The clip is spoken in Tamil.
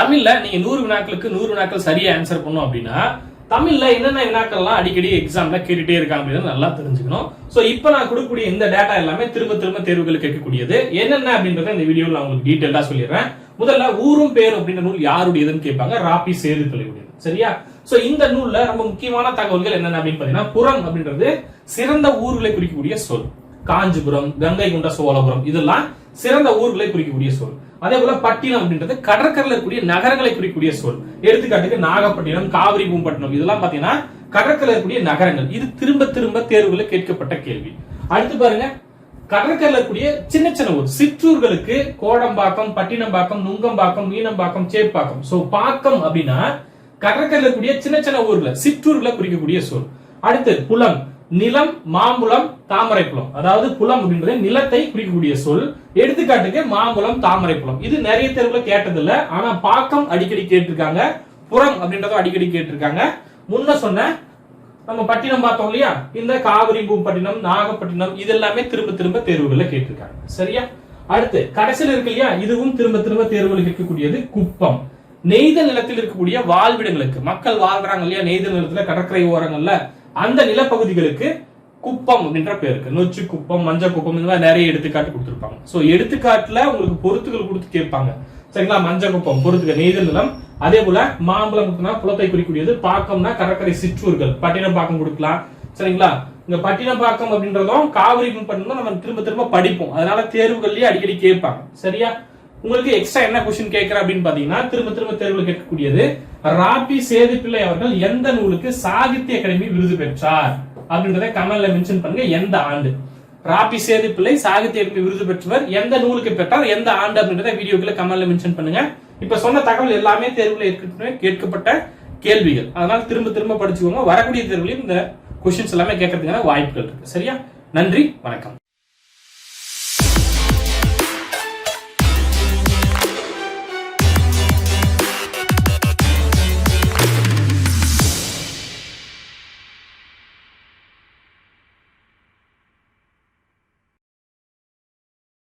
தமிழ்ல நீங்க நூறு வினாக்களுக்கு நூறு வினாக்கள் சரியா ஆன்சர் பண்ணும் அப்படின்னா தமிழ்ல என்னென்ன வினாக்கள்லாம் அடிக்கடி எக்ஸாம்ல கேட்டுட்டே இருக்காங்க அப்படின்னு நல்லா தெரிஞ்சுக்கணும். ஸோ இப்போ நான் கொடுக்கக்கூடிய இந்த டேட்டா எல்லாமே திரும்ப திரும்ப தேர்வுகள் கேட்கக்கூடியது. என்னென்ன அப்படின்றத இந்த வீடியோவில் நான் உங்களுக்கு டீட்டெயிலாக சொல்லிடுறேன். முதல்ல ஊரும் பேர் அப்படின்ற நூல் யாருடையதுன்னு கேட்பாங்க? ராபி சேது தலைவுடையது சரியா? ஸோ இந்த நூல்ல ரொம்ப முக்கியமான தகவல்கள் என்னென்ன அப்படின்னு பார்த்தீங்கன்னா புறம் அப்படின்றது சிறந்த ஊர்களை குறிக்கக்கூடிய சொல். காஞ்சிபுரம் கங்கை கொண்ட சோழபுரம் இதெல்லாம் சிறந்த ஊர்களை குறிக்கக்கூடிய சொல். அதே போல பட்டினம் அப்படின்றது கடற்கரையில் இருக்கக்கூடிய நகரங்களை குறிக்கக்கூடிய சொல். எடுத்துக்காட்டுக்கு நாகப்பட்டினம் காவிரி பூம்பட்டினம் இதெல்லாம் பாத்தீங்கன்னா கடற்கரையில் இருக்கக்கூடிய நகரங்கள். இது திரும்ப திரும்ப தேர்வுகளில் கேட்கப்பட்ட கேள்வி. அடுத்து பாருங்க கடற்கரையில் இருக்கக்கூடிய சின்ன சின்ன ஊர். சிற்றூர்களுக்கு கோடம்பாக்கம் பட்டினம்பாக்கம் நுங்கம்பாக்கம் மீனம்பாக்கம் சேப்பாக்கம். சோ பாக்கம் அப்படின்னா கடற்கரையில் இருக்கக்கூடிய சின்ன சின்ன ஊர்ல சிற்றூர்களை குறிக்கக்கூடிய சொல். அடுத்து புலம். நிலம் மாம்புலம் தாமரைப்புலம் அதாவது குளம் அப்படின்றது நிலத்தை குறிக்கக்கூடிய சொல். எடுத்துக்காட்டுக்கு மாம்புலம் தாமரைப்புலம் இது நிறைய தேர்வுல கேட்டதில்ல. ஆனா பாக்கம் அடிக்கடி கேட்டிருக்காங்க. புறம் அப்படின்றதும் அடிக்கடி கேட்டிருக்காங்க. முன்ன சொன்ன நம்ம பட்டினம் பார்த்தோம் இல்லையா? இந்த காவிரி பூம்பட்டினம் நாகப்பட்டினம் இது எல்லாமே திரும்ப திரும்ப தேர்வுகள்ல கேட்டிருக்காங்க. சரியா? அடுத்து கடைசியில் இருக்கு இல்லையா? இதுவும் திரும்ப திரும்ப தேர்வுகள் கேட்கக்கூடியது குப்பம். நெய்தல் நிலத்தில் இருக்கக்கூடிய வாழ்விடங்களுக்கு மக்கள் வாழ்றாங்க இல்லையா? நெய்த நிலத்துல கடற்கரை ஓரங்கள்ல அந்த நிலப்பகுதிகளுக்கு குப்பம் அப்படின்ற பேர் இருக்கு. நொச்சு குப்பம் மஞ்சள் குப்பம் இந்த மாதிரி நிறைய எடுத்துக்காட்டு கொடுத்துருப்பாங்க. சோ எடுத்துக்காட்டுல உங்களுக்கு பொருத்துகள் கொடுத்து கேட்பாங்க. சரிங்களா? மஞ்சள் குப்பம் பொறுத்துக்க நெய்தல் நிலம். அதே போல மாம்பழம் குப்பம்னா புலத்தை குறிக்கக்கூடியது பாக்கம்னா கடற்கரை சிற்றூர்கள். பட்டினப்பாக்கம் கொடுக்கலாம். சரிங்களா? இங்க பட்டினப்பாக்கம் அப்படின்றதும் காவிரி பண்ணணும் நம்ம திரும்ப திரும்ப படிப்போம். அதனால தேர்வுகள்லயே அடிக்கடி கேட்பாங்க. சரியா? உங்களுக்கு எக்ஸ்ட்ரா என்ன கொஸ்டின் கேட்கிற அப்படின்னு பாத்தீங்கன்னா திரும்ப திரும்ப தேர்வுல கேட்கக்கூடியது ராபி சேது பிள்ளை அவர்கள் எந்த நூலுக்கு சாகித்ய அகாடமி விருது பெற்றார்? அப்படின்றத கமெண்ட்ல மென்ஷன் பண்ணுங்க எந்த ஆண்டு? ராபி சேது பிள்ளை சாகித்ய அகாடமி விருது பெற்றவர் எந்த நூலுக்கு பெற்றார் எந்த ஆண்டு அப்படின்றத வீடியோக்குள்ள கமெண்ட்ல மென்ஷன் பண்ணுங்க. இப்ப சொன்ன தகவல் எல்லாமே தேர்வுல ஏற்கனவே கேட்கப்பட்ட கேள்விகள். அதனால திரும்ப திரும்ப படிச்சுக்கோங்க. வரக்கூடிய தேர்வுலையும் இந்த கொஸ்டின்ஸ் எல்லாமே கேட்கறதுக்கான வாய்ப்புகள் இருக்கு. சரியா? நன்றி வணக்கம்.